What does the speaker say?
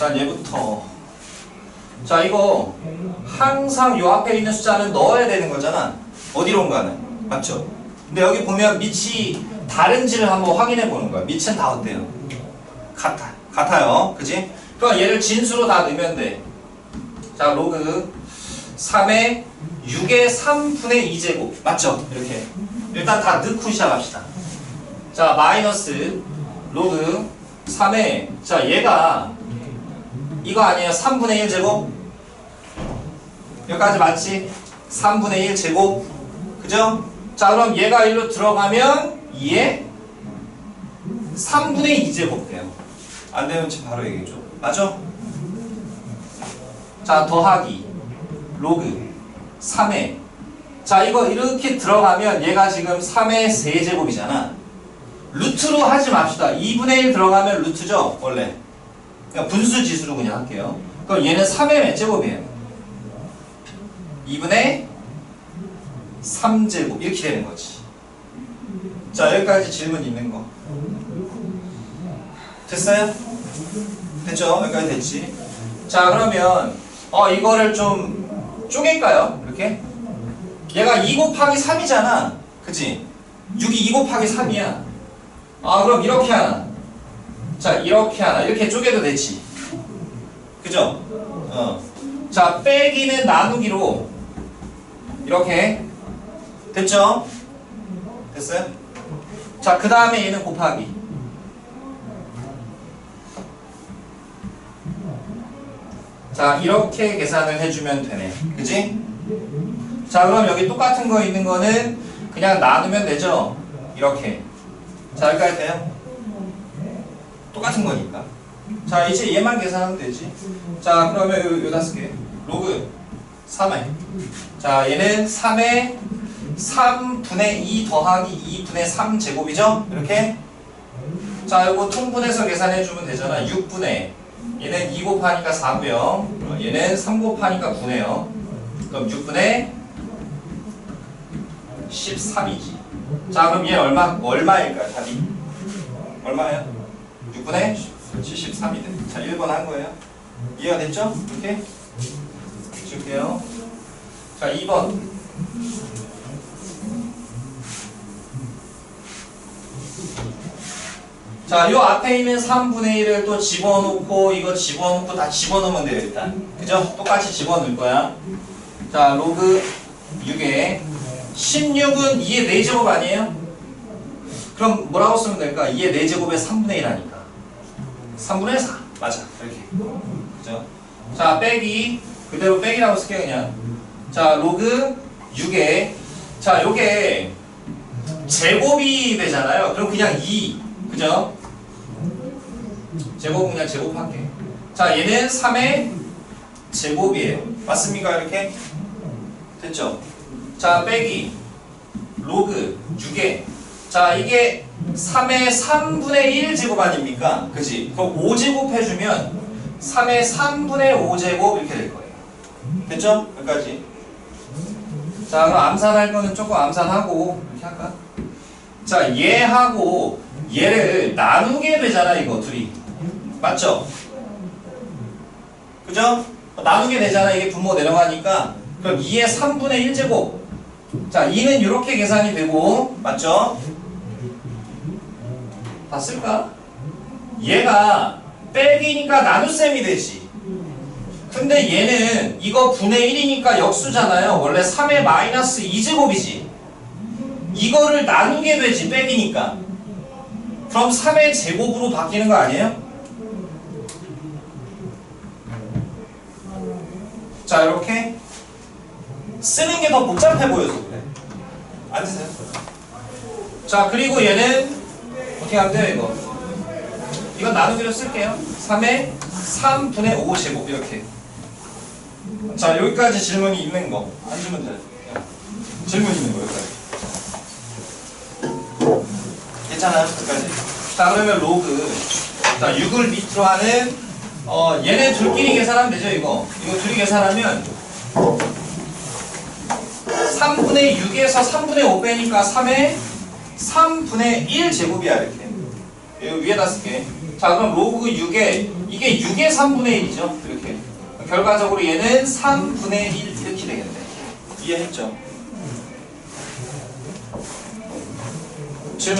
일단 얘부터. 자 이거 항상 요 앞에 있는 숫자는 넣어야 되는 거잖아. 어디로 가는. 맞죠? 근데 여기 보면 밑이 다른지를 한번 확인해 보는 거야. 밑은 다 어때요? 같아. 같아요. 그지? 그럼 얘를 진수로 다 넣으면 돼자 로그 3의 6의 3분의 2제곱. 맞죠? 이렇게. 일단 다 넣고 시작합시다. 자 마이너스 로그 3의 자 얘가 이거 아니에요. 3분의 1 제곱. 여기까지 맞지? 3분의 1 제곱. 그죠? 자 그럼 얘가 1로 들어가면 2에 3분의 2 제곱 돼요. 안 되면 지금 바로 얘기해줘. 맞죠? 자 더하기. 로그. 3에. 자 이거 이렇게 들어가면 얘가 지금 3의 세제곱이잖아. 루트로 하지 맙시다. 2분의 1 들어가면 루트죠 원래 그냥 분수 지수로 그냥 할게요 그럼 얘는 3의 몇 제곱이에요? 2분의 3제곱 이렇게 되는 거지 자 여기까지 질문 있는 거 됐어요? 됐죠? 여기까지 됐지 자 그러면 어 이거를 좀 쪼갤까요? 이렇게 얘가 2 곱하기 3이잖아 그치? 6이 2 곱하기 3이야 아 그럼 이렇게 하나 자 이렇게 하나 이렇게 쪼개도 되지 그죠? 어. 자 빼기는 나누기로 이렇게 됐죠? 됐어요? 자 그 다음에 얘는 곱하기 자 이렇게 계산을 해주면 되네 그지? 자 그럼 여기 똑같은 거 있는 거는 그냥 나누면 되죠? 이렇게 자 여기까지 돼요? 똑같은 거니까. 자 이제 얘만 계산하면 되지. 자 그러면 요, 요 다섯 개. 로그 3회 자 얘는 3의 3분의 2 더하기 2분의 3 제곱이죠? 이렇게? 자 요거 통분해서 계산해주면 되잖아. 6분의. 얘는 2 곱하니까 4고요. 얘는 3 곱하니까 9네요. 그럼 6분의 13이지. 자 그럼 얘 얼마, 얼마일까요 답이? 얼마예요? 6분의 73이네 자 1번 한 거예요 이해가 됐죠? 이렇게 줄게요 자 2번 자, 요 앞에 있는 3분의 1을 또 집어넣고 이거 집어넣고 다 집어넣으면 돼요, 일단. 그죠? 똑같이 집어넣을 거야. 자, 로그 6에 16은 2의 4제곱 아니에요? 그럼 뭐라고 쓰면 될까? 2의 4제곱에 3분의 1하니까. 3분의 4. 맞아. 이렇게. 그죠? 자, 빼기. 그대로 빼기라고 쓸게요, 그냥. 자, 로그 6에 자, 요게 제곱이 되잖아요. 그럼 그냥 2. 그죠? 제곱 그냥 제곱할게. 자, 얘는 3의 제곱이에요. 맞습니까? 이렇게? 됐죠? 자, 빼기. 로그 6에. 자, 이게 3의 3분의 1 제곱 아닙니까? 그지? 그럼 5제곱 해주면 3의 3분의 5제곱 이렇게 될 거예요. 됐죠? 여기까지. 자, 그럼 암산할 거는 조금 암산하고 이렇게 할까? 자, 얘하고 얘를 나누게 되잖아, 이거 둘이. 맞죠? 그죠? 나누게 되잖아. 이게 분모 내려가니까. 그럼 2의 3분의 1제곱. 자, 2는 이렇게 계산이 되고, 맞죠? 다 쓸까? 얘가 빼기니까 나눗셈이 되지. 근데 얘는 이거 분의 1이니까 역수잖아요. 원래 3의 마이너스 2제곱이지. 이거를 나누게 되지, 빼기니까. 그럼 3의 제곱으로 바뀌는 거 아니에요? 자 이렇게 쓰는 게 더 복잡해 보여서 그래 앉으세요 자 그리고 얘는 어떻게 하면 돼요 이거? 이건 나누기로 쓸게요. 3의 3분의 5 제곱 이렇게. 자 여기까지 질문이 있는 거. 앉으면 돼요 질문 있는 거 여기까지. 괜찮아요? 여기까지. 자 그러면 로그. 자 6을 밑으로 하는 어 얘네 둘끼리 계산하면 되죠 이거? 이거 둘이 계산하면 3분의 6에서 3분의 5 빼니까 3의 3분의 1 제곱이야 이렇게. 예, 위에다 쓸게 자 그럼 로그 6에 이게 6의 3분의 1이죠 이렇게. 결과적으로 얘는 3분의 1 이렇게 되겠네. 이해했죠? 질문